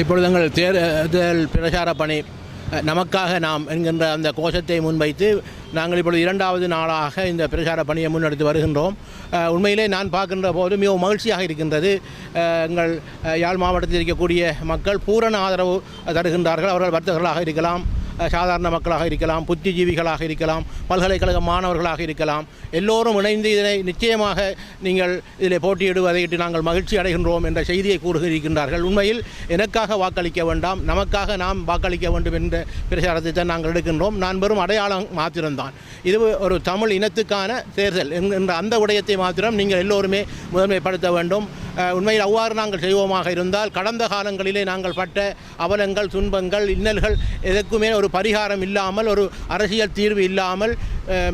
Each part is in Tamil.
இப்பொழுது எங்கள் தேர்தல் பிரச்சார பணி நமக்காக நாம் என்கின்ற அந்த கோஷத்தை முன்வைத்து நாங்கள் இப்பொழுது இரண்டாவது நாளாக இந்த பிரச்சார பணியை முன்னெடுத்து வருகின்றோம். உண்மையிலே நான் பார்க்கின்ற போது மிகவும் மகிழ்ச்சியாக இருக்கின்றது. எங்கள் யாழ் மாவட்டத்தில் இருக்கக்கூடிய மக்கள் பூரண ஆதரவு தருகின்றார்கள். அவர்கள் வர்த்தகர்களாக இருக்கலாம். சாதாரண மக்களாக இருக்கலாம் புத்திஜீவிகளாக இருக்கலாம் பல்கலைக்கழக மாணவர்களாக இருக்கலாம். எல்லோரும் இணைந்து இதனை நிச்சயமாக நீங்கள் இதில் போட்டியிடுவதையிட்டு நாங்கள் மகிழ்ச்சி அடைகின்றோம் என்ற செய்தியை கூறுகிறிருக்கின்றார்கள். உண்மையில் எனக்காக வாக்களிக்க வேண்டாம் நமக்காக நாம் வாக்களிக்க வேண்டும் என்ற பிரச்சாரத்தை தான் நாங்கள் எடுக்கின்றோம். நான் வெறும் அடையாளம் மாத்திரம்தான். இது ஒரு தமிழ் இனத்துக்கான தேர்தல். என்கின்ற அந்த விடயத்தை மாத்திரம் நீங்கள் எல்லோருமே முதன்மைப்படுத்த வேண்டும். உண்மையில் அவ்வாறு நாங்கள் செய்வோமாக இருந்தால் கடந்த காலங்களிலே நாங்கள் பட்ட அவலங்கள் துன்பங்கள் இன்னல்கள் எதற்குமே ஒரு பரிகாரம் இல்லாமல் ஒரு அரசியல் தீர்வு இல்லாமல்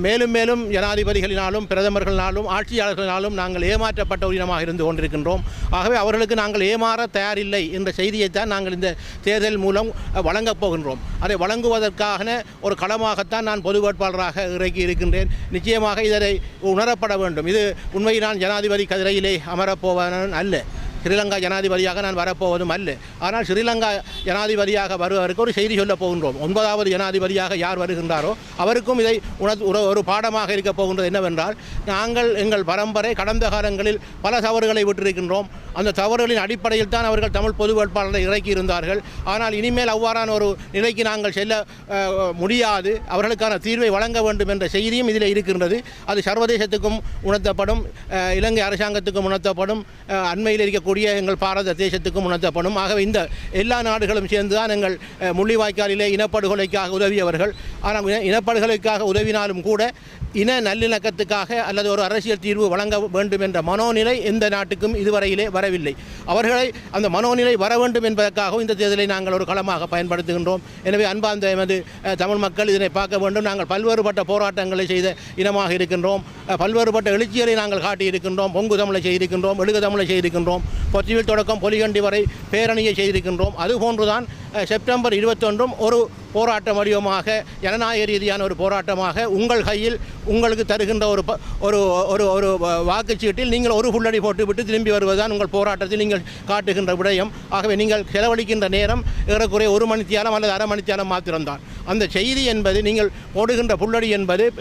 மேலும் மேலும் ஜனாதிபதிகளினாலும் பிரதமர்களினாலும் ஆட்சியாளர்களினாலும் நாங்கள் ஏமாற்றப்பட்ட ஒரு இனமாக இருந்து கொண்டிருக்கின்றோம். ஆகவே அவர்களுக்கு நாங்கள் ஏமாற தயாரில்லை என்ற செய்தியைத்தான் நாங்கள் இந்த தேர்தல் மூலம் வழங்கப் போகின்றோம். அதை வழங்குவதற்கான ஒரு களமாகத்தான் நான் பொது வேட்பாளராக இறக்கி இருக்கின்றேன். நிச்சயமாக இதனை உணரப்பட வேண்டும். இது உண்மையில் நான் ஜனாதிபதி கதிரையிலே அமரப்போவன் அல்ல. ஸ்ரீலங்கா ஜனாதிபதியாக நான் வரப்போவதும் அல்ல. ஆனால் ஸ்ரீலங்கா ஜனாதிபதியாக வருவதற்கு ஒரு செய்தி சொல்லப் போகின்றோம். ஒன்பதாவது ஜனாதிபதியாக யார் வருகின்றாரோ அவருக்கும் இதை உணர் ஒரு ஒரு பாடமாக இருக்கப் போகின்றது என்னவென்றால் நாங்கள் எங்கள் பரம்பரை கடந்த காலங்களில் பல தவறுகளை விட்டிருக்கின்றோம். அந்த தவறுகளின் அடிப்படையில் தான் அவர்கள் தமிழ் பொது வேட்பாளரை இறக்கி இருந்தார்கள். ஆனால் இனிமேல் அவ்வாறான ஒரு நிலைக்கு நாங்கள் செல்ல முடியாது. அவர்களுக்கான தீர்வை வழங்க வேண்டும் என்ற செய்தியும் இதில் இருக்கின்றது. அது சர்வதேசத்துக்கும் உணர்த்தப்படும் இலங்கை அரசாங்கத்துக்கும் உணர்த்தப்படும் அண்மையில் இருக்கக்கூடிய எங்கள் பாரத தேசத்துக்கும் உணர்த்தப்படும். ஆகவே இந்த எல்லா நாடுகளும் சேர்ந்து தான் எங்கள் முள்ளிவாய்க்காலிலே இனப்படுகொலைக்காக உதவியவர்கள். ஆனால் இன- இனப்படுகொலைக்காக உதவினாலும் கூட இன நல்லிணக்கத்துக்காக அல்லது ஒரு அரசியல் தீர்வு வழங்க வேண்டும் என்ற மனோநிலை எந்த நாட்டுக்கும் இதுவரையிலே வரவில்லை. அவர்களை அந்த மனோநிலை வர வேண்டும் என்பதற்காகவும் இந்த தேர்தலை நாங்கள் ஒரு களமாக பயன்படுத்துகின்றோம். எனவே அன்பார்ந்த எமது தமிழ் மக்கள் இதனை பார்க்க வேண்டும். நாங்கள் பல்வேறுபட்ட போராட்டங்களை செய்த இனமாக இருக்கின்றோம். பல்வேறுபட்ட எழுச்சிகளை நாங்கள் காட்டியிருக்கின்றோம். பொங்கு தமிழை செய்திருக்கின்றோம். எழுக தமிழை செய்திருக்கின்றோம். பொற்றிவில் தொடக்கம் பொலிகண்டி வரை பேரணியை செய்திருக்கின்றோம். அதுபோன்றுதான் செப்டம்பர் இருபத்தொன்றும் ஒரு போராட்ட வடிவமாக ஜனநாயக ரீதியான ஒரு போராட்டமாக உங்கள் கையில் உங்களுக்கு தருகின்ற ஒரு ப- ஒரு ஒரு ஒரு வாக்குச்சீட்டில் நீங்கள் ஒரு புள்ளடி போட்டுவிட்டு திரும்பி வருவதுதான் உங்கள் போராட்டத்தில் நீங்கள் காட்டுகின்ற விடயம். ஆகவே நீங்கள் செலவழிக்கின்ற நேரம் ஏறக்குறைய ஒரு மணித்தியாலம் அல்லது அரை மணித்தியாலம் மாத்திரம்தான். அந்த செய்தி என்பது நீங்கள் போடுகின்ற புள்ளடி என்பது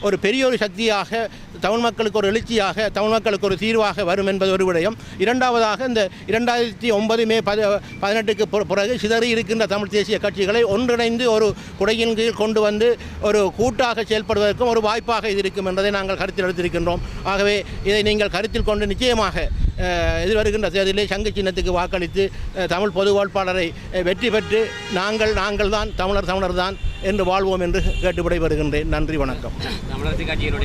ஒரு பெரிய ஒரு சக்தியாக தமிழ் மக்களுக்கு ஒரு எழுச்சியாக தமிழ் மக்களுக்கு ஒரு தீர்வாக வரும் என்பது ஒரு விடயம். இரண்டாவதாக இந்த இரண்டாயிரத்தி ஒன்பது மே பதினெட்டுக்கு பிற- பிறகு சிதறி இருக்கின்ற தமிழ் தேசிய கட்சிகளை ஒன்றிணைந்து ஒரு குடையின் கீழ் கொண்டு வந்து ஒரு கூட்டாக செயல்படுவதற்கும் ஒரு வாய்ப்பாக இது இருக்கும் என்பதை நாங்கள் கருத்தில் எடுத்திருக்கின்றோம். ஆகவே இதை நீங்கள் கருத்தில் கொண்டு நிச்சயமாக எதிர்வருகின்ற தேர்தலில் சங்கு சின்னத்துக்கு வாக்களித்து தமிழ் பொது வேட்பாளரை வெற்றி பெற்று நாங்கள் நாங்கள் தான் தமிழர் தமிழர் தான் என்று வாழ்வோம் என்று கேட்டு விடைபெறுகின்றேன் நன்றி வணக்கம். கட்சியினுடைய